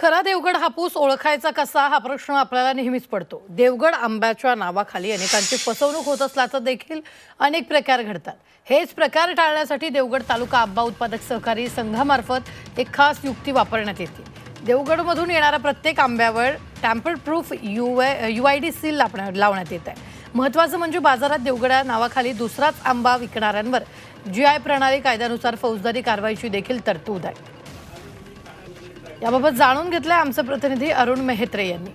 खरा देवगड हापूस ओळखायचा कसा हा प्रश्न आपल्याला नेहमीच पडतो. देवगड आंब्याच्या नावाखाली अनेकांची फसवणूक होत असल्याचं देखील अनेक प्रकार घडतात. हेच प्रकार टाळण्यासाठी देवगड तालुका आंबा उत्पादक सहकारी संघामार्फत एक खास युक्ती वापरण्यात येते. देवगडमधून येणाऱ्या प्रत्येक आंब्यावर tamper proof U U I D seal लावण्यात लावण्यात येत आहे. महत्त्वाचं म्हणजे बाजारात देवगडा नावाखाली दुसराच आंबा विकणाऱ्यांवर जी आय प्रणाली कायद्यानुसार फौजदारी कारवाईची देखील तरतूद आहे. याबाबत जाणून घेतलंय आमचे प्रतिनिधी अरुण मेहत्रे यांनी.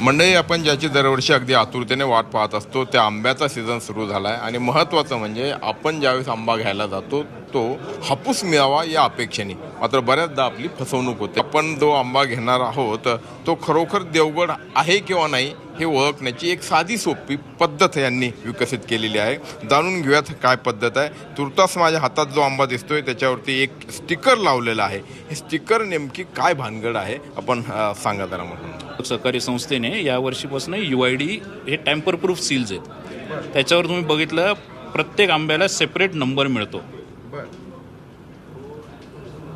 मंडळी आपण ज्याची दरवर्षी अगदी आतुरतेने वाट पाहत असतो त्या आंब्याचा सीझन सुरू झाला आहे आणि महत्त्वाचं म्हणजे आपण ज्यावेळेस आंबा घ्यायला जातो तो हापूस मिळावा या अपेक्षेने. मात्र बऱ्याचदा आपली फसवणूक होते. आपण जो आंबा घेणार आहोत तो खरोखर देवगड आहे किंवा नाही हे ओळखण्याची एक साधी सोपी पद्धत यांनी विकसित केलेली आहे. जाणून घेऊयात काय पद्धत आहे. तुर्तास माझ्या हातात जो आंबा दिसतोय त्याच्यावरती एक स्टिकर लावलेलं आहे. हे स्टिकर नेमकी काय भानगड आहे? आपण सांगा जरा म्हणून सहकारी संस्थेने या वर्षीपासून यू आय डी हे टॅम्पर प्रूफ सील्स आहेत. त्याच्यावर तुम्ही बघितलं प्रत्येक आंब्याला सेपरेट नंबर मिळतो.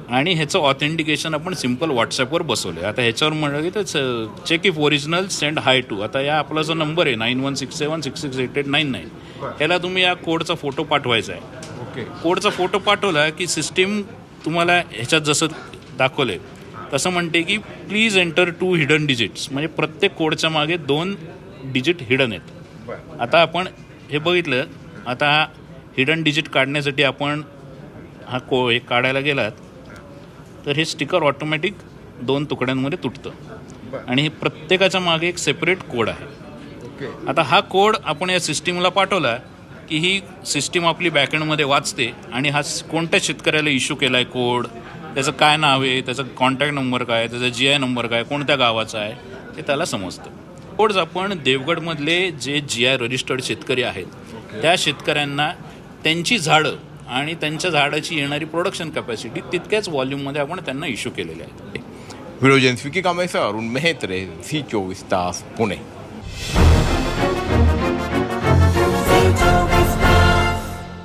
आणि ह्याचं ऑथेंटिकेशन आपण सिंपल व्हॉट्सॲपवर बसवलं आहे आता ह्याच्यावर म्हणलं की तर check if original send hi to आता या आपला जो नंबर आहे nine one six seven six six eight eight nine nine त्याला तुम्ही या कोडचा फोटो पाठवायचा आहे. ओके. कोडचा फोटो पाठवला की सिस्टीम तुम्हाला ह्याच्यात जसं दाखवलं आहे तसं म्हणते की please enter two hidden digits म्हणजे प्रत्येक कोडच्या मागे दोन डिजिट हिडन आहेत. आता आपण हे बघितलं आता हिडन डिजिट काढण्यासाठी आपण हा को हे काढायला गेलात तर हे स्टिकर ऑटोमॅटिक दोन तुकड्यांमध्ये तुटतं. आणि हे प्रत्येकाच्या मागे एक सेपरेट कोड आहे. आता हा कोड आपण या सिस्टीमला पाठवला की ही सिस्टीम आपली बॅकएंडमध्ये वाचते आणि हा कोणत्या शेतकऱ्याला इश्यू केला आहे कोड त्याचं काय नाव आहे त्याचा कॉन्टॅक्ट नंबर काय त्याचा जी आय नंबर काय कोणत्या गावाचा आहे हे त्याला समजतं. कोड्स आपण देवगडमधले जे जी आय रजिस्टर्ड शेतकरी आहेत त्या शेतकऱ्यांना त्यांची झाडं आणि त्यांच्या झाडाची येणारी प्रोडक्शन कॅपॅसिटी तितक्याच व्हॉल्यूममध्ये आपण त्यांना इश्यू केलेले आहेत. व्हिडिओ जेन्स कामेसर अरुण मेहत्रे झी चोवीस तास पुणे.